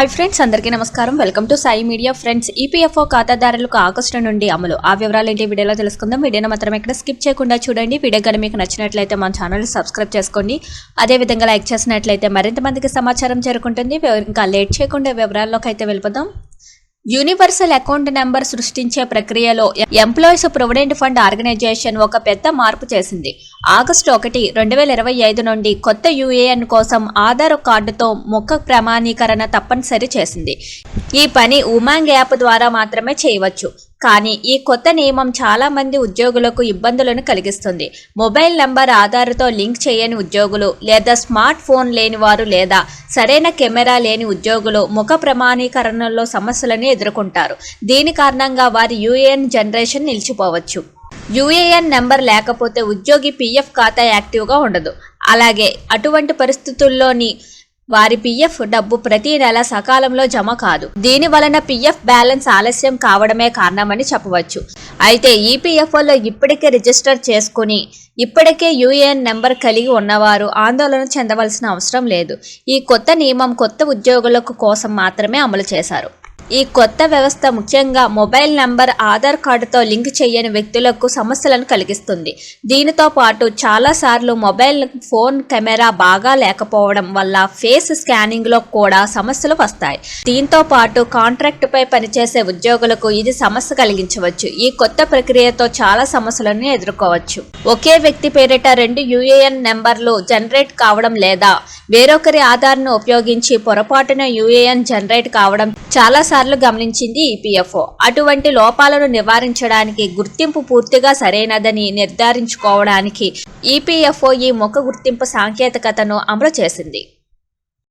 Hi friends అందరికీ నమస్కారం. Welcome to Sai media friends EPFO ఖాతాదారులకు ఆగస్టు నుండి అమలు. ఆ వివరాలు ఏంటి వీడియోలో తెలుసుకుందాం. వీడియోని మాత్రం ఎక్కడ స్కిప్ చేయకుండా చూడండి. వీడియో కానీ మీకు నచ్చినట్లయితే మన ఛానల్ సబ్స్క్రైబ్ చేసుకోండి. అదేవిధంగా లైక్ చేసినట్లయితే మరింత మందికి సమాచారం చేరుకుంటుంది. ఇంకా లేట్ చేయకుండా వివరాల్లోకి అయితే వెళ్ళిపోదాం. యూనివర్సల్ అకౌంట్ నెంబర్ సృష్టించే ప్రక్రియలో ఎంప్లాయీస్ ప్రొవిడెంట్ ఫండ్ ఆర్గనైజేషన్ ఒక పెద్ద మార్పు చేసింది. ఆగస్టు ఒకటి రెండు వేల ఇరవై ఐదు నుండి కొత్త యూఏఎన్ కోసం ఆధార్ కార్డుతో ముఖ ప్రమాణీకరణ తప్పనిసరి చేసింది. ఈ పని ఉమాంగ్ యాప్ ద్వారా మాత్రమే చేయవచ్చు. కానీ ఈ కొత్త నియమం చాలా మంది ఉద్యోగులకు ఇబ్బందులను కలిగిస్తుంది. మొబైల్ నంబర్ ఆధార్తో లింక్ చేయని ఉద్యోగులు లేదా స్మార్ట్ ఫోన్ లేని వారు లేదా సరైన కెమెరా లేని ఉద్యోగులు ముఖ ప్రమాణీకరణలో సమస్యలను ఎదుర్కొంటారు. దీని కారణంగా వారి యూఏఎన్ జనరేషన్ నిలిచిపోవచ్చు. యూఏఎన్ నెంబర్ లేకపోతే ఉద్యోగి పీఎఫ్ ఖాతా యాక్టివ్గా ఉండదు. అలాగే అటువంటి పరిస్థితుల్లోని వారి పిఎఫ్ డబ్బు ప్రతి నెల సకాలంలో జమ కాదు. దీని వలన పిఎఫ్ బ్యాలెన్స్ ఆలస్యం కావడమే కారణమని చెప్పవచ్చు. అయితే ఈపీఎఫ్ఓలో ఇప్పటికే రిజిస్టర్ చేసుకుని ఇప్పటికే యూఏఎన్ నెంబర్ కలిగి ఉన్నవారు ఆందోళన చెందవలసిన అవసరం లేదు. ఈ కొత్త నియమం కొత్త ఉద్యోగులకు కోసం మాత్రమే అమలు చేశారు. ఈ కొత్త వ్యవస్థ ముఖ్యంగా మొబైల్ నంబర్ ఆధార్ కార్డుతో లింక్ చేయని వ్యక్తులకు సమస్యలను కలిగిస్తుంది. దీనితో పాటు చాలాసార్లు మొబైల్ ఫోన్ కెమెరా బాగా లేకపోవడం వల్ల ఫేస్ స్కానింగ్లో కూడా సమస్యలు వస్తాయి. దీంతో పాటు కాంట్రాక్టుపై పనిచేసే ఉద్యోగులకు ఇది సమస్య కలిగించవచ్చు. ఈ కొత్త ప్రక్రియతో చాలా సమస్యలను ఎదుర్కోవచ్చు. ఒకే వ్యక్తి పేరిట రెండు యూఏఎన్ నెంబర్లు జనరేట్ కావడం లేదా వేరొకరి ఆధార్ను ఉపయోగించి పొరపాటున యూఏఎన్ జనరేట్ కావడం చాలా సార్లు గమనించింది ఈపీఎఫ్ఓ అటువంటి లోపాలను నివారించడానికి గుర్తింపు పూర్తిగా సరైనదని నిర్ధారించుకోవడానికి ఈపీఎఫ్ఓ ఈ ముఖ గుర్తింపు సాంకేతికతను అమలు చేసింది.